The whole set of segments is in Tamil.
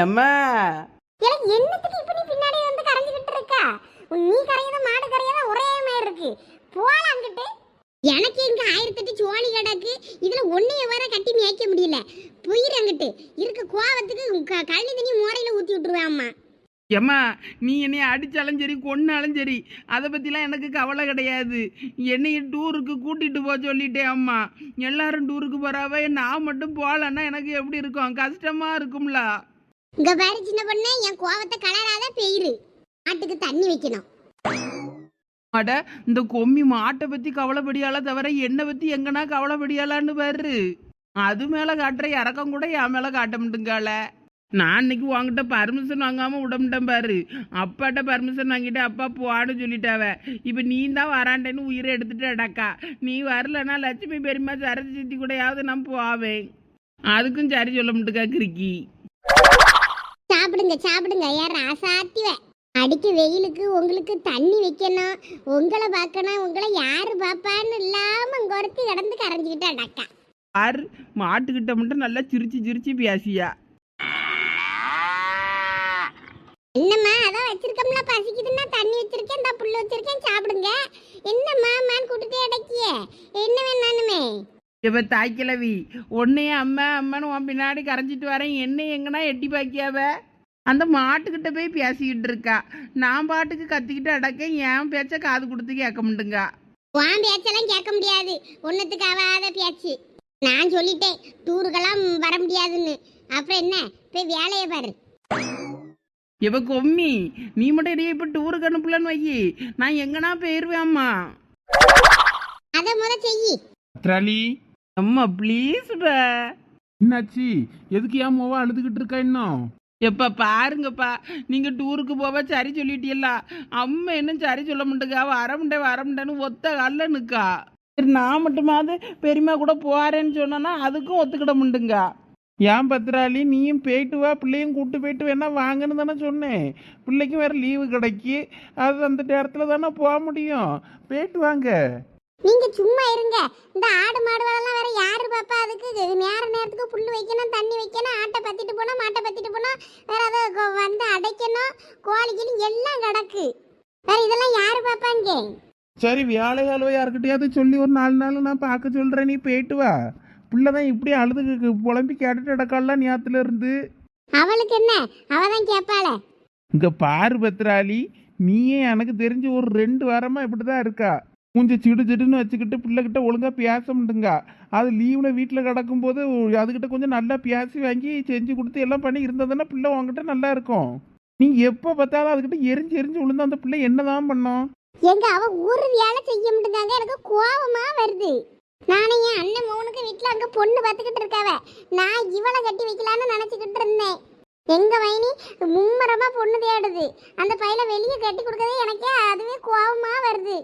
அம்மா. எனக்கு என்னத்துக்கு இப்ப நீ பின்னாடி வந்து கரைஞ்சுக்கிட்டு இருக்கா? நீ கரையத மாடு கரையத ஒரே மாதிரி இருக்கு போல அங்கிட்டு. எனக்கு இங்க ஆயிரத்தெட்டு சோழி கிடக்கு. இதுல ஒன்னைய வர கட்டி மேய்க்க முடியல. போயிரு அங்கிட்டு. இருக்க கோவத்துக்கு க- கழனி தண்ணி மோரையில ஊத்தி விட்டுருவேன் அம்மா. ஏம்மா நீ என்னைய அடிச்சாலும் சரி கொன்னாலும் சரி அதை பற்றிலாம் எனக்கு கவலை கிடையாது. என்னைய டூருக்கு கூட்டிகிட்டு போக சொல்லிட்டேன் அம்மா. எல்லாரும் டூருக்கு போகிறாவ நான் மட்டும் போகலன்னா எனக்கு எப்படி இருக்கும்? கஷ்டமாக இருக்கும்ல. இங்க பாரு சின்ன பொண்ணு என் கோவத்தை கலராத பெயிரு. மாட்டுக்கு தண்ணி வைக்கணும். அட இந்த கொம்மி மாட்டை பத்தி கவலைப்படியால தவிர என்னை பத்தி எங்கனா கவலைப்படியாலான்னு பாரு. அது மேல காட்டுற இறக்கம் கூட என் மேல காட்ட மாட்டுங்கால நான் இன்னைக்கு உங்ககிட்ட பர்மிஷன் வாங்காம விடமுட்டேன் பாரு. அப்பாட்ட பர்மிஷன் வாங்கிட்டு அப்பா போன்னு சொல்லிட்டாவ. இப்போ நீ தான் வராண்டேன்னு உயிரை எடுத்துட்டு அடக்கா. நீ வரலன்னா லட்சுமி பெரியம்மா சரஸ்வதி கூடயாவது நான் போவேன். அதுக்கும் சரி சொல்ல முட்டுக்கா கிருக்கி சாப்பிடுங்க சாப்பிடுங்க யார் ராசாத்திவ அடிக்க வெயிலுக்கு உங்களுக்கு தண்ணி வைக்கணும் உங்களை பார்க்கணும் உங்களை யாரு பாப்பான்னு இல்லாம ஒருத்தி கிடந்து கரைஞ்சுக்கிட்டு அடக்கா ஆறு மாட்டுக்கிட்ட மட்டும் நல்லா சிரிச்சு சிரிச்சு பேசியா? என்னம்மா அதான் வச்சிருக்கோம்ல பசிக்குதுன்னா தண்ணி வச்சிருக்கேன் இந்த புல்லு வச்சிருக்கேன் சாப்பிடுங்க. என்னம்மா மான் கூட்டுட்டே அடக்கிய என்ன வேணானுமே இப்ப தாய்க்கிழவி உன்னையே அம்மா அம்மான்னு உன் பின்னாடி கரைஞ்சிட்டு வரேன் என்னை எங்கன்னா எட்டி பாக்கியாவ? அந்த மாட்டுக்கிட்ட போய் பேசிக்கிட்டு இருக்கா. நான் பாட்டுக்கு கத்திக்கிட்டு அடக்க என் பேச்ச காது கொடுத்து கேட்க முடியுங்க உன் பேச்செல்லாம் கேட்க முடியாது. ஒன்னுத்துக்கு ஆகாத பேச்சு. நான் சொல்லிட்டேன் டூருக்கெல்லாம் வர முடியாதுன்னு. அப்புறம் என்ன? போய் வேலையை பாரு. இப்ப கொம்மி நீ மட்டும் இடையே இப்ப டூருக்கு அனுப்பலன்னு வை. நான் எங்கனா போயிருவேம்மா அதை முத செய்யி. திராளி அம்மா ப்ளீஸ் என்னாச்சு? எதுக்கு ஏன் மோவா அழுதுகிட்டு இருக்கா இன்னும்? எப்பா பாருங்கப்பா நீங்கள் டூருக்கு போவ சரி சொல்லிட்டீங்களா அம்மா இன்னும் சரி சொல்ல மாட்டேங்க வரமுண்டே வரமுண்டேன்னு ஒத்த கால்ல நிற்கா சரி நான் மட்டுமாவது பெரியம்மா கூட போகிறேன்னு சொன்னேன்னா அதுக்கும் ஒத்துக்கிட முண்டுங்க ஏன் பத்திராளி நீயும் போயிட்டு வா பிள்ளையும் கூப்பிட்டு போயிட்டு வேணா வாங்கன்னு தானே சொன்னேன். பிள்ளைக்கு வேற லீவு கிடைக்கி அது அந்த நேரத்தில் தானே போக முடியும். போயிட்டு வாங்க. நீங்க சும்மா இருங்க. இந்த ஆடு மாடு வேற யாரு பாப்பா அதுக்கு? நேர நேரத்துக்கு புல்லு வைக்கணும் தண்ணி வைக்கணும் ஆட்டை பத்தி போனோம் மாட்டை பத்திட்டு போனோம் வேற அதை வந்து அடைக்கணும் கோழிக்கிளி எல்லாம் கிடக்கு. வேற இதெல்லாம் யாரு பாப்பாங்க? சரி வேலையாளவோ யாருக்கிட்டையாவது சொல்லி ஒரு நாலு நாள் நான் பார்க்க சொல்கிறேன் நீ போயிட்டு வா. பிள்ளை தான் இப்படி அழுது புலம்பி கேட்டுட்டு இடக்கால நேரத்துல இருந்து. அவளுக்கு என்ன? அவ தான் கேட்பாளே இங்க பாரு பத்ராளி நீயே எனக்கு தெரிஞ்சு ஒரு ரெண்டு வாரமா இப்படி தான் இருக்கா. கொஞ்சம் சிடு சிடுன்னு வச்சுக்கிட்டு பிள்ளைகிட்ட ஒழுங்காக பேச முடியுங்க அது லீவில் வீட்டில் கிடக்கும்போது அதுக்கிட்ட கொஞ்சம் நல்லா பேசி வாங்கி செஞ்சு கொடுத்து எல்லாம் பண்ணி இருந்ததுன்னா பிள்ளை உங்ககிட்ட நல்லா இருக்கும். நீ எப்போ பார்த்தாலும் அதுக்கிட்ட எரிஞ்சு எரிஞ்சு விழுந்து அந்த பிள்ளை என்னதான் பண்ணும்? எங்க அவ ஒரு வேலை செய்ய மாட்டேங்காங்க. எனக்கு கோபமா வருது. நானும் என் அண்ணன் மௌனுக்கு வீட்டுல அங்க பொண்ணு பார்த்துக்கிட்டு இருக்காவ. நான் இவளை கட்டி வைக்கலான்னு நினைச்சுக்கிட்டு இருந்தேன். எங்க வைனி மும்மரமா பொண்ணு தேடுது. அந்த பையில வெளியே கட்டி கொடுக்கறதே எனக்கே அதுவே கோபமா வருது.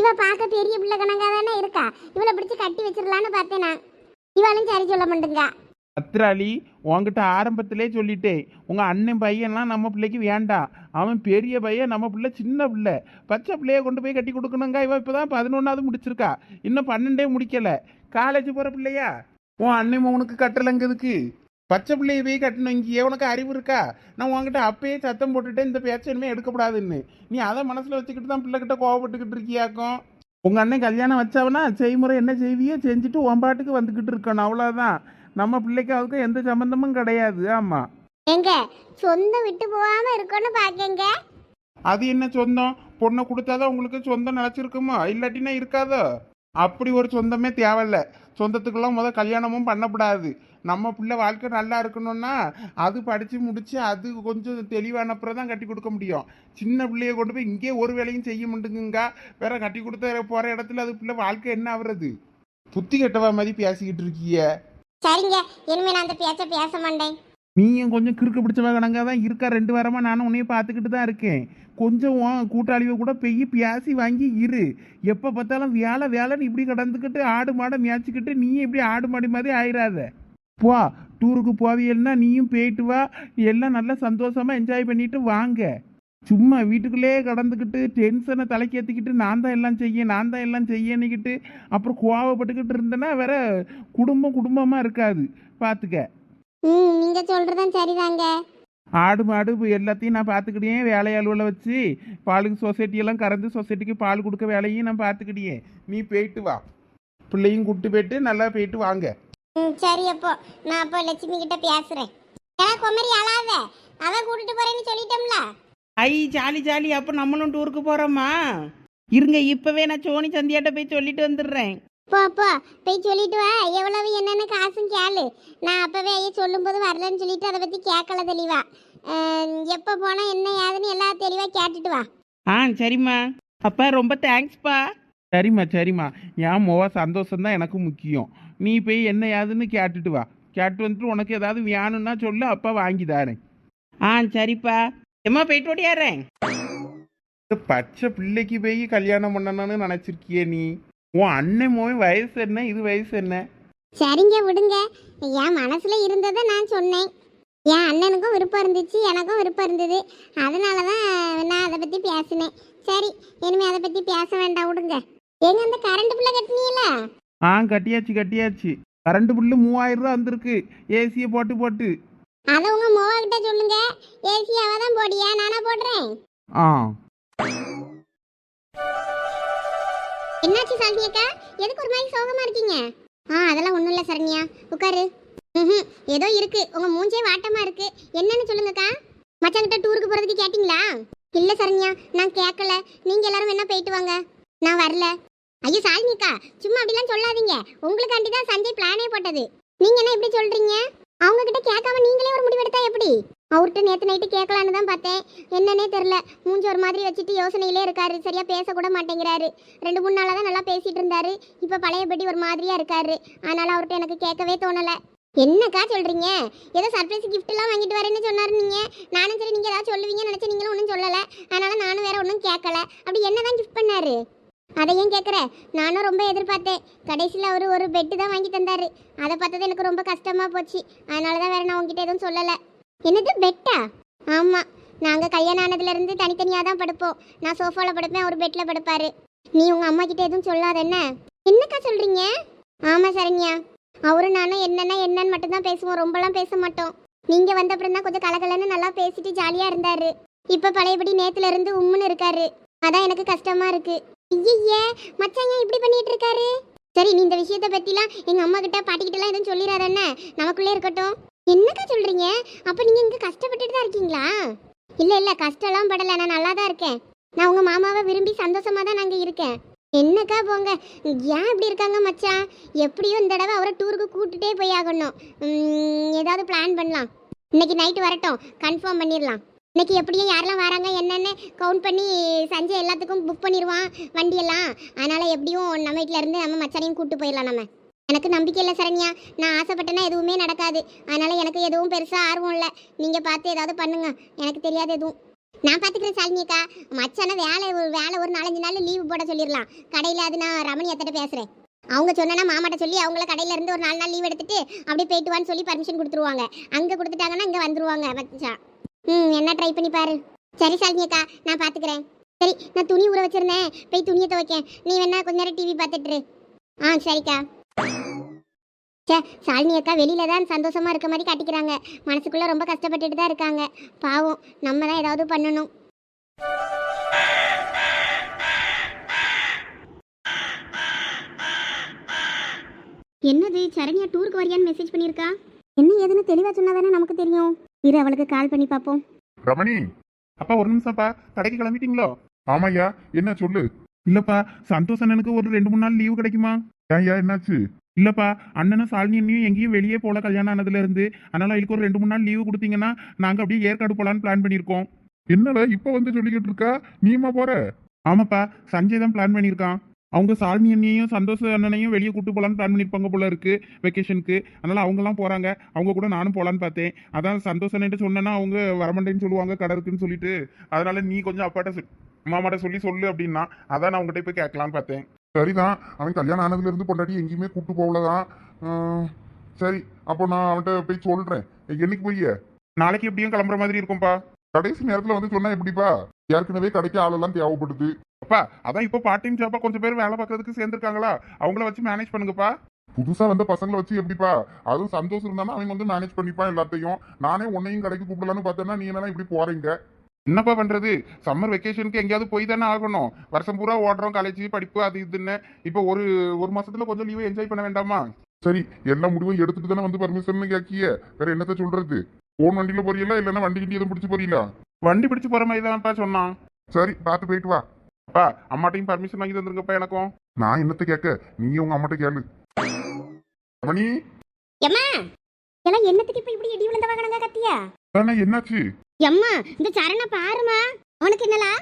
இவ பார்க்க பெரிய பிள்ளை கணக்கா தானே இருக்கா? இவளை பிடிச்சு கட்டி வச்சிடலான்னு பார்த்தேன் நான். இவளும் சரி சொல்ல மாட்டேங்க. பத்ராளி உங்ககிட்ட ஆரம்பத்திலே சொல்லிட்டேன். உங்கள் அண்ணன் பையன்லாம் நம்ம பிள்ளைக்கு வேண்டாம் அவன் பெரிய பையன் நம்ம பிள்ளை சின்ன பிள்ளை. பச்சை பிள்ளைய கொண்டு போய் கட்டி கொடுக்கணுங்க இவன் இப்போ தான் பதினொன்றாவது முடிச்சிருக்கா. இன்னும் பன்னெண்டே முடிக்கல. காலேஜ் போகிற பிள்ளையா? உன் அண்ணன் உனக்கு கட்டலைங்கிறதுக்கு பச்சை பிள்ளைய போய் கட்டணும் இங்கே உனக்கு அறிவு இருக்கா? நான் உன்கிட்ட அப்பயே சத்தம் போட்டுட்டேன் இந்த பேச்ச இனிமே எடுக்கக்கூடாதுன்னு நீ அதை மனசில் வச்சுக்கிட்டு தான் பிள்ளைகிட்ட கோவப்பட்டுக்கிட்டு இருக்கியாக்கும்? உங்கள் அண்ணன் கல்யாணம் வச்சவனா செய்முறை என்ன செய்வியோ செஞ்சுட்டு உன் பாட்டுக்கு வந்துக்கிட்டு இருக்கணும். அவ்வளோதான் நம்ம பிள்ளைக்கு அதுக்கும் எந்த சம்மந்தமும் கிடையாது. ஆமாம் எங்க சொந்தம் விட்டு போகாம இருக்கணும்னு பாக்கங்க. அது என்ன சொந்தம்? பொண்ணை கொடுத்தாதான் உங்களுக்கு சொந்தம் நினச்சிருக்குமா இல்லாட்டினா இருக்காதோ? அப்படி ஒரு சொந்தமே தேவையில்ல. சொந்தத்துக்கெல்லாம் முதல் கல்யாணமும் பண்ணக்கூடாது. நம்ம பிள்ளை வாழ்க்கை நல்லா இருக்கணும்னா அது படித்து முடித்து அது கொஞ்சம் தெளிவானப்புறம் தான் கட்டி கொடுக்க முடியும். சின்ன பிள்ளைய கொண்டு போய் இங்கே ஒரு வேலையும் செய்ய முடியுங்க வேற கட்டி கொடுத்த போகிற இடத்துல அது பிள்ளை வாழ்க்கை என்ன ஆகுறது? புத்தி கெட்டவா மாதிரி பேசிக்கிட்டு இருக்கீங்க. சரிங்க. இனிமே நான் அந்த பேச்ச பேச மாட்டேன். நீயும் கொஞ்சம் கிறுக்கு பிடிச்சவங்க கணக்காக தான் இருக்கா? ரெண்டு வாரமாக நானும் உன்னையும் பார்த்துக்கிட்டு தான் இருக்கேன். கொஞ்சம் கூட்டாளிவை கூட பெய்ய பியாசி வாங்கி இரு. எப்போ பார்த்தாலும் வேலை வேலைன்னு இப்படி கடந்துக்கிட்டு ஆடு மாடை மேய்ச்சிக்கிட்டு நீயும் இப்படி ஆடு மாடி மாதிரி ஆயிடாத போ டூருக்கு போவியல்னா நீயும் போயிட்டு வா. எல்லாம் நல்லா சந்தோஷமாக என்ஜாய் பண்ணிட்டு வாங்க. சும்மா வீட்டுக்குள்ளேயே கடந்துக்கிட்டு டென்ஷனை தலைக்கேற்றிக்கிட்டு நான் தான் எல்லாம் செய்ய நான் தான் எல்லாம் செய்யன்னுக்கிட்டு அப்புறம் கோவப்பட்டுக்கிட்டு இருந்தேன்னா வேற குடும்பம் குடும்பமாக இருக்காது. பார்த்துக்க. ம் நீங்க சொல்றதும் சரிதாங்க. ஆடு மாடு இப்ப எல்லாத்தையும் நான் பார்த்துக்கிட்டே வேலையாளுவில் வச்சு பாலுக்கு சொசைட்டி எல்லாம் கறந்து சொசைட்டிக்கு பால் கொடுக்க வேலையும் நான் பார்த்துக்கிட்டே. நீ போயிட்டு வா. பிள்ளையும் கூப்பிட்டு போயிட்டு நல்லா போயிட்டு வாங்க. ம் சரி அப்போ. நான் அப்போ லட்சுமி கிட்ட பேசுறேன். ஏன்னா குமரி அழாத. அதான் கூட்டிட்டு போறேன்னு சொல்லிட்டோம்ல. ஐ ஜாலி ஜாலி. அப்போ நம்மளும் டூருக்கு போகிறோமா இருங்க இப்போவே நான் சோனி சந்தியாட்ட போய் சொல்லிட்டு வந்துடுறேன். போ போ. போய் சொல்லிட்டு வா. எவ்வளவு என்னென்ன காசும் கேளு. நான் அப்பவே ஐயா சொல்லும்போது வரலன்னு சொல்லிட்டு அதை பத்தி கேட்கல தெளிவா. எப்போ போனா என்ன ஏதுன்னு எல்லாம் தெளிவா கேட்டுட்டு வா. ஆ சரிம்மா. அப்பா ரொம்ப தேங்க்ஸ்ப்பா. சரிம்மா சரிம்மா. என் மோவ சந்தோஷம் தான் எனக்கு முக்கியம். நீ போய் என்ன ஏதுன்னு கேட்டுட்டு வா. கேட்டு வந்துட்டு உனக்கு ஏதாவது வேணும்னா சொல்லு. அப்பா வாங்கி தரேன். ஆ சரிப்பா. எம்மா போயிட்டு ஓடியாரேன் இந்த பச்சை பிள்ளைக்கு போய் கல்யாணம் பண்ணணும்னு நினச்சிருக்கியே நீ? உன் அண்ணன் மோவன் வயசு என்ன இது வயசு என்ன? சரிங்க விடுங்க. என் மனசுல இருந்ததை நான் சொன்னேன். என் அண்ணனுக்கும் விருப்பம் இருந்துச்சு எனக்கும் விருப்பம் இருந்தது. அதனால தான் நான் அதை பத்தி பேசினேன். சரி இனிமே அதை பத்தி பேச வேண்டாம் விடுங்க. எங்க அந்த கரண்ட் பிள்ளை கட்டினீல ஆ கட்டியாச்சு கட்டியாச்சு. கரண்ட் பில்லு மூவாயிரம் ரூபா வந்திருக்கு. ஏசியை போட்டு போட்டு. அதை உங்க மோவா கிட்ட சொல்லுங்க. ஏசியாவை தான் போடியா? நானா போடுறேன். ஆ. என்னாச்சு சாலினி அக்கா? எதுக்கு ஒரு மாதிரி சோகமா இருக்கீங்க? ஆ அதெல்லாம் ஒண்ணும் இல்ல சரண்யா. உட்காரு. ம்ஹும், ஏதோ இருக்கு. உங்க மூஞ்சே வாட்டமா இருக்கு. என்னன்னு சொல்லுங்கக்கா. மச்சாங்கிட்ட டூருக்கு போறதுக்கு கேட்டிங்களா? இல்ல சரண்யா நான் கேட்கல நீங்க எல்லாரும் வேணா போயிட்டு வாங்க. நான் வரல. ஐயோ சாலினி சும்மா அப்படிலாம் சொல்லாதீங்க. உங்களுக்காண்டி தான் சஞ்சய் பிளானே போட்டது. நீங்க என்ன இப்படி சொல்றீங்க? அவங்க கிட்ட கேட்காம நீங்களே ஒரு முடிவெடுத்தா எப்படி? அவர்கிட்ட நேற்று நைட்டு கேட்கலான்னு தான் பார்த்தேன். என்னன்னே தெரில மூஞ்சி ஒரு மாதிரி வச்சுட்டு யோசனையிலே இருக்காரு. சரியாக பேசக்கூட மாட்டேங்கிறாரு. ரெண்டு மூணு நாளாக தான் நல்லா பேசிகிட்டு இருந்தாரு. இப்போ பழையபடி ஒரு மாதிரியாக இருக்காரு. அதனால் அவர்கிட்ட எனக்கு கேட்கவே தோணலை. என்னக்கா சொல்கிறீங்க ஏதோ சர்ப்ரைஸ் கிஃப்ட்லாம் வாங்கிட்டு வரேன்னு சொன்னாரு நானும் சரி நீங்கள் ஏதாவது சொல்லுவீங்கன்னு நினச்சி நீங்களும் ஒன்றும் சொல்லலை. அதனால் நானும் வேறு ஒன்றும் கேட்கல. அப்படி என்னதான் கிஃப்ட் பண்ணாரு? அதை ஏன் கேட்குற? நானும் ரொம்ப எதிர்பார்த்தேன். கடைசியில் அவர் ஒரு பெட்டு தான் வாங்கி தந்தாரு. அதை பார்த்தது எனக்கு ரொம்ப கஷ்டமாக போச்சு. அதனால தான் வேறு நான் உங்ககிட்ட எதுவும் சொல்லலை. என்னது பெட்டா ஆமாம் நாங்கள் கல்யாணம் ஆனதுலேருந்து தனித்தனியாக தான் படுப்போம். நான் சோஃபாவில் படுப்பேன் அவர் பெட்டில் படுப்பார். நீ உங்கள் அம்மா கிட்ட எதுவும் சொல்லாத என்ன? என்னக்கா சொல்கிறீங்க ஆமாம் சரண்யா. அவரும் நானும் என்னென்னா என்னன்னு மட்டும்தான் பேசுவோம். ரொம்பலாம் பேச மாட்டோம். நீங்கள் வந்த அப்புறம் தான் கொஞ்சம் கலகலன்னு நல்லா பேசிட்டு ஜாலியாக இருந்தாரு. இப்போ பழையபடி நேத்துல இருந்து உம்முன்னு இருக்காரு. அதான் எனக்கு கஷ்டமா இருக்கு. ஐயே மச்சாங்க இப்படி பண்ணிட்டு இருக்காரு? சரி நீ இந்த விஷயத்தை பற்றிலாம் எங்கள் அம்மா கிட்ட பாட்டிக்கிட்டலாம் எதுவும் சொல்லிடாத என்ன? நமக்குள்ளே இருக்கட்டும். என்னக்கா சொல்றீங்க? அப்ப நீங்க இங்க கஷ்டப்பட்டுட்டு தான் இருக்கீங்களா? இல்ல இல்ல கஷ்டம்லாம் படல. நான் நல்லா தான் இருக்கேன். நான் உங்க மாமாவை விரும்பி சந்தோஷமா தான் நாங்க இருக்கேன். என்னக்கா போங்க? ஏன் இப்படி இருக்காங்க மச்சான்? எப்படியும் இந்த தடவை அவரை டூருக்கு கூட்டுட்டே போய் ஆகணும். ஏதாவது பிளான் பண்ணலாம். இன்னைக்கு நைட்டு வரட்டும். கன்ஃபார்ம் பண்ணிடலாம். இன்னைக்கு எப்படியும் யாரெல்லாம் வராங்க என்னன்னு கவுண்ட் பண்ணி சஞ்சய் எல்லாத்துக்கும் புக் பண்ணிடுவான் வண்டியெல்லாம். அதனால் எப்படியும் நம்ம வீட்டிலேருந்து நம்ம மச்சானையும் கூட்டு போயிடலாம் நம்ம. எனக்கு நம்பிக்கை இல்லை சரண்யா. நான் ஆசைப்பட்டேன்னா எதுவுமே நடக்காது. அதனால எனக்கு எதுவும் பெருசாக ஆர்வம் இல்லை. நீங்கள் பார்த்து ஏதாவது பண்ணுங்க. எனக்கு தெரியாது எதுவும். நான் பார்த்துக்கிறேன் சாலினியக்கா மச்சான வேலை ஒரு வேலை ஒரு நாலஞ்சு நாள் லீவு போட சொல்லிடலாம். கடையில் அது நான் ரமணி அத்தட்ட பேசுகிறேன் அவங்க சொன்னா மாமாட்ட சொல்லி அவங்கள கடையில இருந்து ஒரு நாலு நாள் லீவ் எடுத்துட்டு அப்படியே போயிட்டு வான்னு சொல்லி பர்மிஷன் கொடுத்துருவாங்க. அங்கே கொடுத்துட்டாங்கன்னா இங்கே வந்துருவாங்க மச்சான் ம் என்ன ட்ரை பண்ணி பாரு. சரி சாலினியக்கா நான் பார்த்துக்கிறேன். சரி நான் துணி ஊற வச்சிருந்தேன். போய் துணியை துவைக்கேன். நீ வேணா கொஞ்ச நேரம் டிவி பார்த்துட்டுரு ஆ சரிக்கா. சே சாலினி அக்கா வெளியில தான் சந்தோஷமா இருக்க மாதிரி காட்டிக்கிறாங்க. மனசுக்குள்ள ரொம்ப கஷ்டப்பட்டுட்டு தான் இருக்காங்க. பாவம் நம்ம தான் ஏதாவது பண்ணணும். என்னது சரண்யா டூருக்கு வரியான்னு மெசேஜ் பண்ணியிருக்கா? என்ன ஏதுன்னு தெளிவா சொன்னாதானே நமக்கு தெரியும். இரு அவளுக்கு கால் பண்ணி பார்ப்போம். ரமணி அப்பா ஒரு நிமிஷம்ப்பா. கடைக்கு கிளம்பிட்டீங்களோ? ஆமாய்யா என்ன சொல்லு? இல்லப்பா சந்தோஷ் அண்ணனுக்கு ஒரு ரெண்டு மூணு நாள் லீவு கிடைக்குமா? ஏன்யா என்னாச்சு? இல்லப்பா அண்ணனும் சாலினி அண்ணியும் எங்கேயும் வெளியே போல கல்யாணம் ஆனதுல இருந்து. அதனால அவளுக்கு ஒரு ரெண்டு மூணு நாள் லீவு கொடுத்தீங்கன்னா நாங்க அப்படியே ஏற்காடு போலான்னு பிளான் பண்ணியிருக்கோம். என்னடா இப்ப வந்து சொல்லிக்கிட்டு இருக்கா? நீமா போற? ஆமாப்பா சஞ்சய் தான் பிளான் பண்ணியிருக்கான். அவங்க சாலினி அண்ணியையும் சந்தோஷ் அண்ணனையும் வெளியே கூட்டு போலான்னு பிளான் பண்ணியிருப்பாங்க போல இருக்கு வெக்கேஷனுக்கு அதனால அவங்கலாம் போறாங்க. அவங்க கூட நானும் போலான்னு பார்த்தேன். அதான் சந்தோஷ் அண்ணன்ட்டு சொன்னேன்னா அவங்க வரமாட்டேன்னு சொல்லுவாங்க கடை இருக்குன்னு சொல்லிட்டு. அதனால நீ கொஞ்சம் அப்பாட்ட மாமாட்ட சொல்லி சொல்லு அப்படின்னா அதான் நான் உங்ககிட்ட போய் கேட்கலான்னு பார்த்தேன். சரிதான். அவன் கல்யாணம் ஆனதுல இருந்து பொண்டாட்டி எங்கேயுமே கூட்டு போகலதான். சரி அப்போ நான் அவன்கிட்ட போய் சொல்றேன். என்னைக்கு போய்? நாளைக்கு எப்படியும் கிளம்புற மாதிரி இருக்கும்பா. கடைசி நேரத்துல வந்து சொன்னா எப்படிப்பா? ஏற்கனவே கடைக்கு ஆளெல்லாம் தேவைப்படுது. அப்பா அதான் இப்போ பார்ட் டைம் ஜாப்பா கொஞ்சம் பேர் வேலை பார்க்கறதுக்கு சேர்ந்துருக்காங்களா? அவங்கள வச்சு மேனேஜ் பண்ணுங்கப்பா. புதுசா வந்த பசங்களை வச்சு எப்படிப்பா? அதுவும் சந்தோஷம் இருந்தானா அவன் வந்து மேனேஜ் பண்ணிப்பான் எல்லாத்தையும். நானே உன்னையும் கடைக்கு கூப்பிடலான்னு பார்த்தேன்னா நீ என்ன இப்படி போறீங்க? என்னப்பா பண்றது? சம்மர் வெக்கேஷனுக்கு எங்கேயாவது போய் தானே ஆகணும். வருஷம் பூரா ஓடுறோம் காலேஜ் படிப்பு அது இதுன்னு. இப்போ ஒரு ஒரு மாசத்துல கொஞ்சம் லீவு என்ஜாய் பண்ண வேண்டாமா? சரி எல்லா முடிவும் எடுத்துட்டு தானே வந்து பர்மிஷன் கேக்கிய? வேற என்னத்த சொல்றது? போன் வண்டியில போறீங்களா இல்லைன்னா வண்டி கிண்டி எதுவும் பிடிச்சு போறீங்களா? வண்டி பிடிச்சு போற மாதிரி தான்ப்பா சொன்னான். சரி பார்த்து போயிட்டு வா. அப்பா அம்மாட்டையும் பர்மிஷன் வாங்கி தந்துருங்கப்பா எனக்கும். நான் என்னத்த கேட்க? நீ உங்க அம்மாட்ட கேளு. ரமணி எம்மா எல்லாம் என்னத்துக்கு இப்ப இப்படி இடி விழுந்த வாங்கினாங்க கத்தியா? என்னாச்சு? எம்மா இந்த சரண பாருமா அவனுக்கு என்னலா?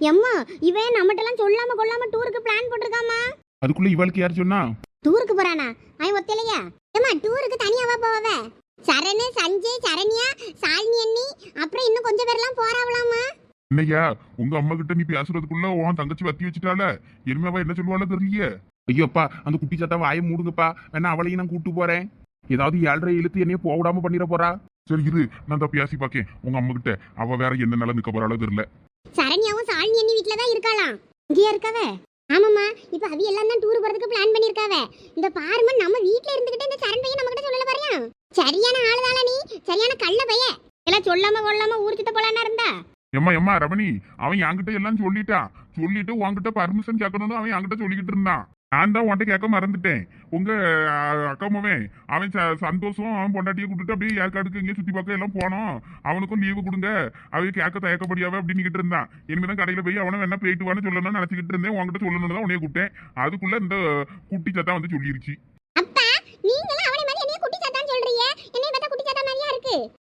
எம்மா இவன் நம்மகிட்டலாம் சொல்லாம கொள்ளாம டூருக்கு பிளான் போட்டிருக்காமா அதுக்குள்ள இவளுக்கு யார் சொன்னா? டூருக்கு போறானா? அவன் ஒத்தையிலையா? ஏம்மா டூருக்கு தனியாவா போவ? சரணு சஞ்சய் சரண்யா சாலினி அண்ணி அப்புறம் இன்னும் கொஞ்சம் பேர்லாம் போறாவலாமா என்னய்யா உங்க அம்மா கிட்ட நீ பேசுறதுக்குள்ள உன் தங்கச்சி வத்தி வச்சுட்டால இனிமேவா என்ன சொல்லுவாளோ தெரியலையே ஐயோப்பா அந்த குட்டி சத்தா வாயை மூடுங்கப்பா. வேணா அவளையும் நான் கூட்டு போறேன். ஏதாவது ஏழரை இழுத்து என்னைய போக விடாம பண்ணிட போறா? சரி இரு. நான் தான் பேசி பாக்கேன். உங்க அம்மா கிட்ட அவ வேற என்ன நிலை நிக்க போறாளோ தெரியல. சரண்யாவும் சாலினி அண்ணி வீட்ல தான் இருக்காளாம். இங்கேயா இருக்காவ? ஆமாம்மா. இப்ப அவி எல்லாம் தான் டூர் போறதுக்கு பிளான் பண்ணிருக்காவ இந்த பாருமா நம்ம வீட்ல இருந்துகிட்டு இந்த சரண் பையன் நம்ம கிட்ட சொல்லல பாரியா? சரியான ஆளுதானா நீ? சரியான கள்ள பைய. எல்லாம் சொல்லாம கொள்ளாம ஊர் சுத்த போலான்னா இருந்தா? எம்மா எம்மா ரமணி. அவன் என்கிட்ட எல்லாம் சொல்லிட்டான் சொல்லிட்டு உன்கிட்ட பர்மிஷன் கேட்கணும்னு அவன் என்கிட்ட சொல்லிக்கிட்டு இருந்தான். நான் தான் உன்கிட்ட கேட்க மறந்துட்டேன். உங்க அஹ், அக்கா மவன் அவன் சந்தோஷம் அவன் பொண்டாட்டியை கூட்டிட்டு அப்படியே ஏற்காடுக்கு எங்கேயும் சுத்தி பார்க்க எல்லாம் போனோம் அவனுக்கும் லீவு கொடுங்க. அவன் கேட்க தயக்கப்படியாவே அப்படின்னு இருந்தான் இனிமேதான் கடையில போய் அவனை வேணா போயிட்டு வான்னு சொல்லணும்னு நினைச்சுக்கிட்டு இருந்தேன். உன்கிட்ட சொல்லணும்னு தான் உன்னைய கூப்பிட்டேன். அதுக்குள்ள இந்த குட்டி சத்தா வந்து சொல்லிருச்சு.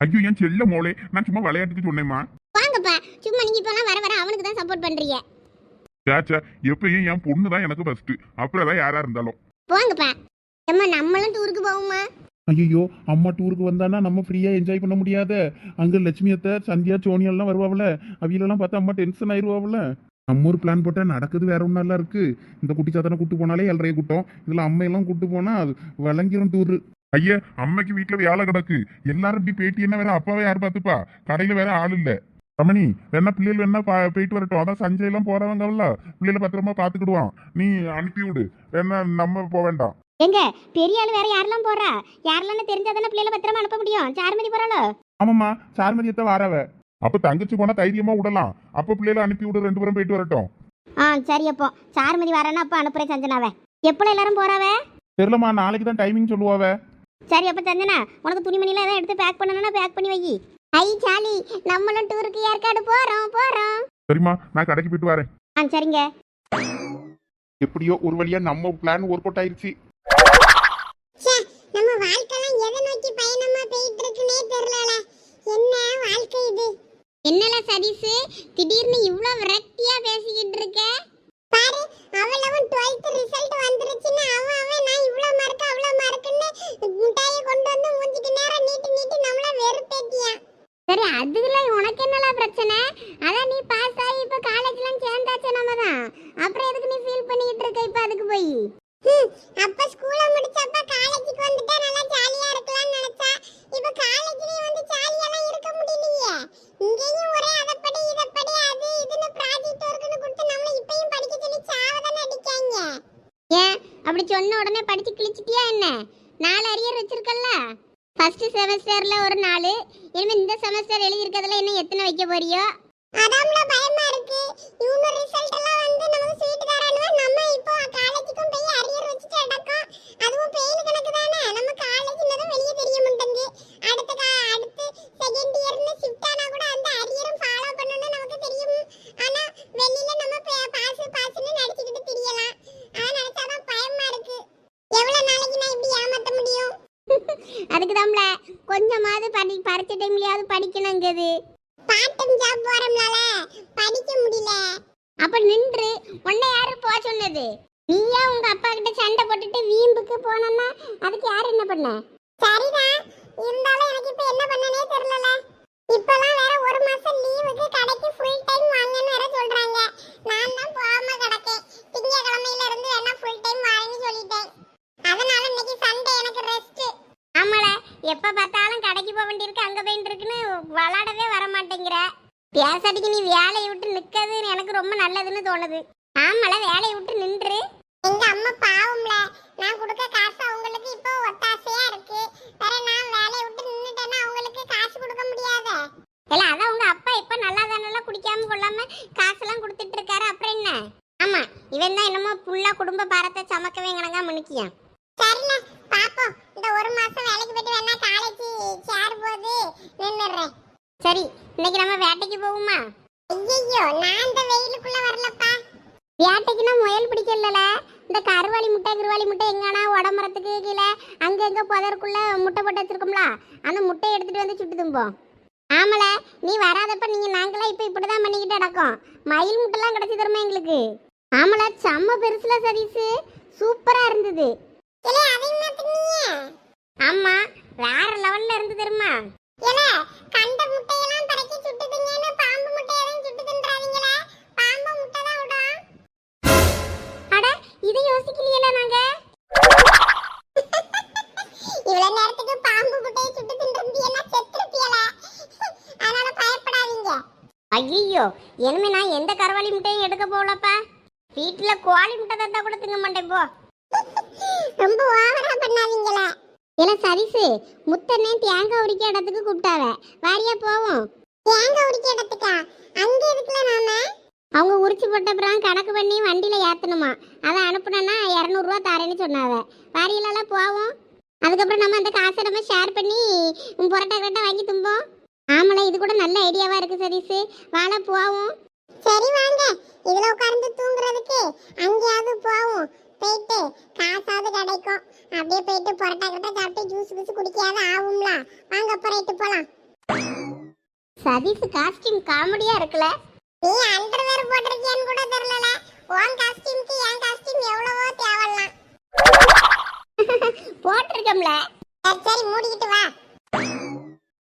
ஐயோ என் செல்ல மோளே நான் சும்மா விளையாட்டுக்கு சொன்னேம்மா. வாங்கப்பா சும்மா நீங்க இப்பெல்லாம் வர வர அவனுக்கு தான் சப்போர்ட் பண்றீங்க. சேச்சா எப்பயும் என் பொண்ணு தான் எனக்கு ஃபர்ஸ்ட் அப்புறம் தான் யாரா இருந்தாலும். போங்கப்பா. அம்மா நம்மளும் டூருக்கு போவோமா? ஐயோ அம்மா டூருக்கு வந்தானா நம்ம ஃப்ரீயா என்ஜாய் பண்ண முடியாத. அங்க லட்சுமி அத்தை சந்தியா சோனியா எல்லாம் வருவாவில. அவியலெல்லாம் பார்த்தா அம்மா டென்ஷன் ஆயிருவாவில. நம்ம ஒரு பிளான் போட்டா நடக்குது வேற ஒன்றும் நல்லா இருக்கு. இந்த குட்டி சாத்தனை கூட்டு போனாலே ஏழரைய கூட்டம். இதுல அம்மையெல்லாம் கூட்டு போனா அது விளங்கிரும் டூரு ஐயா அம்மைக்கு வீட்டுல வேலை கிடக்கு. எல்லாரும் இப்படி பேட்டி என்ன வேற அப்பாவே யார் பார்த்துப்பா? கடையில வேற ஆள் இல்ல. ரமணி வேணா பிள்ளைகள் வேணா பா- போயிட்டு வரட்டும். அதான் சஞ்சய் எல்லாம் போறவங்கல்ல. பிள்ளைகளை பத்திரமா பாத்துக்கிடுவான் நீ அனுப்பி விடு. வேணா நம்ம போக வேண்டாம். எங்க? பெரிய ஆள் வேற யாரெல்லாம் போறா? யாரெல்லாம் தெரிஞ்சாதானே பிள்ளைல பத்திரமா அனுப்ப முடியும்? சார்மதி போறாளோ? ஆமாம்மா சார்மதியத்தை வாரவ. அப்ப தங்கச்சி போனா தைரியமா விடலாம். அப்ப பிள்ளைகளை அனுப்பி விடு ரெண்டு பேரும் போயிட்டு வரட்டும். ஆ சரி அப்போ. சார்மதி வரானா அப்போ அனுப்புறேன் சஞ்சனாவை. எப்போ எல்லாரும் போறாவ? தெரியலம்மா நாளைக்கு தான் டைமிங் சொல்லுவாவ. சரி அப்போ சஞ்சனா உனக்கு துணிமணிலாம் எதாவது எடுத்து பேக் பண்ணணும்னா பேக் பண்ணி வை. ஐ சாலி நம்மளும் டூருக்கு ஏற்காடு போறோம் போறோம். சரிம்மா நான் கடைக்கு போயிட்டு வரேன். ஆ சரிங்க. எப்படியோ ஒரு வழியா நம்ம பிளான் ஒர்க் அவுட் ஆயிருச்சு. நம்ம வாழ்க்கைலாம் எதை நோக்கி பயணமா போயிட்டு இருக்குனே தெரியல என்ன வாழ்க்கை இது? என்னல சதீஷ் திடீர்னு இவ்ளோ விரக்தியா பேசிக்கிட்டு இருக்க? பாரு அவளவன் 12th ரிசல்ட் வந்துருச்சுன்னு அவன் அவன் நான் இவ்ளோ மார்க் அவ்ளோ மார்க்னு முட்டாயை கொண்டு வந்து மூஞ்சிக்கு நேரா நீட்டி நீட்டி நம்மள சரி அதுல உனக்கு என்னல பிரச்சனை? அதான் நீ பாஸ் ஆகி இப்ப காலேஜ்லாம் சேர்ந்தாச்சு நம்ம தான் அப்புறம் எதுக்கு நீ ஃபீல் பண்ணிட்டு இருக்க இப்ப அதுக்கு போய்? அப்ப ஸ்கூல முடிச்சப்ப காலேஜுக்கு வந்துட்டா நல்லா ஜாலியா இருக்கலாம்னு நினைச்சா? இப்ப காலேஜ்லயும் வந்து ஜாலியாலாம் இருக்க முடியலையே. இங்கேயும் ஒரே அதப்படி இதப்படி அது இதுன்னு ப்ராஜெக்ட் ஒர்க்னு கொடுத்து நம்மள இப்பயும் படிக்க சொல்லி சாவதானே அடிக்காங்க. ஏன்? அப்படி சொன்ன உடனே படிச்சு கிழிச்சிட்டியா என்ன? நாலு அரியர் வச்சிருக்கல்ல? ஃபர்ஸ்ட் செமஸ்டர்ல ஒரு நாலு இனிமே இந்த செமஸ்டர் எழுதி இருக்கிறதுல இன்னும் எத்தனை வைக்க போறியோ? அதாம்ல பயமா இருக்கு. இவங்க ரிசல்ட் எல்லாம் வந்து நமக்கு சீட் தரானுவ நம்ம இப்போ காலேஜுக்கும் போய் அரியர் வச்சுட்டு அடக்கம் அதுவும் பெயின் கணக்கு தானே. நம்ம காலேஜ்ல வெளியே தெரிய மாட்டேங்குது அடுத்த அடுத்து செகண்ட் இயர்னு ஷிஃப்ட் ஆனா கூட அந்த அரியரும் ஃபாலோ பண்ணணும்னு நமக்கு தெரியும். ஆனா வெளியில நம்ம பாஸ் பாஸ்னு நடிச்சுக்கிட்டு தெரியலாம். ஆனா நினைச்சாதான் பயமா இருக்கு. எவ்வளவு நாளைக்கு நான் இப்படி ஏமாத்த முடியும்? அதுக்கு தான்ல கொஞ்சமாவது படி பரிச்சை டைம்லயாவது படிக்கணுங்கிறது பார்ட் டைம் ஜாப் போறோம்னால படிக்க முடியல. அப்ப நின்று உன்னை யாரு போக சொன்னது? நீயா உங்க அப்பா கிட்ட சண்டை போட்டுட்டு வீம்புக்கு போனோம்னா அதுக்கு யார் என்ன பண்ண? சரிதான் இருந்தாலும் எனக்கு இப்ப என்ன பண்ணனே தெரியல இப்பலாம் வேற ஒரு மாசம் லீவுக்கு கடைக்கு ஃபுல் டைம் வாங்கன்னு வேற சொல்றாங்க. நான் தான் போகாம கிடக்கேன். திங்கக்கிழமையில இருந்து வேணா ஃபுல் டைம் வாங்கன்னு சொல்லிட்டேன். அதனால இன்னைக்கு சண்டே எனக்கு ரெஸ்ட் ஆமால எப்ப பார்த்தாலும் கடைக்கு போக வேண்டியிருக்கு அங்க போயிட்டு இருக்குன்னு விளாடவே வர மாட்டேங்கிற பேசாட்டிக்கு நீ வேலையை விட்டு நிக்கிறது எனக்கு ரொம்ப நல்லதுன்னு தோணுது. ஆமால வேலையை விட்டு நின்று. எங்க அம்மா பாவம்ல நான் கொடுக்க காசு அவங்களுக்கு இப்போ ஒத்தாசையா இருக்கு. வேற நான் வேலையை விட்டு நின்னுட்டேன்னா அவங்களுக்கு காசு கொடுக்க முடியாதே. இல்ல அதான் உங்க அப்பா இப்ப நல்லா தானே குடிக்காம கொள்ளாம காசெல்லாம் கொடுத்துட்டு இருக்காரு அப்புறம் என்ன? ஆமா இவன் தான் என்னமோ புல்லா குடும்ப பாரத்தை சமக்கவே கணக்கா மணிக்கியான் சரில பாப்போம். இந்த ஒரு மாசம் வேலைக்கு போயிட்டு வேணா காலேஜ் சேர் போது நின்னுறேன் சரி இன்னைக்கு நம்ம வேட்டைக்கு போவோமா? ஐயோ நான் இந்த வெயிலுக்குள்ள வரலப்பா. வேட்டைக்குனா முயல் பிடிக்கல இந்த கருவாளி முட்டை கிருவாளி முட்டை எங்கன்னா உடம்புறத்துக்கு கீழே அங்க எங்க புதருக்குள்ள முட்டை போட்டு வச்சிருக்கோம்ல அந்த முட்டையை எடுத்துட்டு வந்து சுட்டு தும்போம். ஆமல நீ வராதப்ப நீங்க நாங்களா இப்ப இப்படிதான் பண்ணிக்கிட்டு நடக்கோம். மயில் முட்டைலாம் கிடைச்சி தருமா எங்களுக்கு? ஆமல செம்ம பெருசுல சதீஸ் சூப்பரா இருந்தது. ஆமா வேற லெவல்ல இருந்து தெரியுமா? கண்ட முட்டையெல்லாம் பறக்கி சுட்டு திங்கன்னு பாம்பு முட்டையெல்லாம் சுட்டு தின்றாதீங்களே பாம்பு முட்டை தான் விடும். அட இது யோசிக்கலையில நாங்க. இவ்வளவு நேரத்துக்கு பாம்பு முட்டையை சுட்டு தின்றிருந்தீங்கன்னா செத்துருப்பியல. அதனால பயப்படாதீங்க. ஐயோ இனிமே நான் எந்த கரவாளி முட்டையும் எடுக்க போகலப்பா. வீட்டுல கோழி முட்டை தந்தா கூட திங்க மாட்டேன் போ. ரொம்ப ஓவரா பண்ணாதீங்களே. இல்ல சரிசு முத்தண்ணே தேங்காய் உரிக்க இடத்துக்கு கூப்பிட்டாவ. வாரியா போவோம். தேங்காய் உரிக்க இடத்துக்கா? அங்க இருக்குல்ல நாம அவங்க உரிச்சு போட்ட அப்புறம் கணக்கு பண்ணி வண்டியில ஏத்தணுமா. அதை அனுப்புனேன்னா இரநூறுவா தரேன்னு சொன்னாவ. வாரியலாம் போவோம். அதுக்கப்புறம் நம்ம அந்த காசை நம்ம ஷேர் பண்ணி புரோட்டா கிரட்டா வாங்கி தும்போம். ஆமல இது கூட நல்ல ஐடியாவா இருக்கு சதீஷ். வாழ போவோம். சரி வாங்க. இதுல உட்கார்ந்து தூங்குறதுக்கு அங்கேயாவது போவோம். போயிட்டு காசாவது கிடைக்கும். அப்படியே போயிட்டு புரோட்டா கிட்ட சாப்பிட்டு ஜூஸ் கீஸ் குடிக்காத ஆகும்ல. வாங்க போயிட்டு போலாம். சதீஷ் காஸ்டியூம் காமெடியா இருக்குல்ல? நீ அண்டர்வேர் போட்டிருக்கியான்னு கூட தெரியல உன் காஸ்டியூம்க்கு என் காஸ்டியூம் எவ்வளவோ தேவலாம். போட்டிருக்கோம்ல. சரி மூடிக்கிட்டு வா.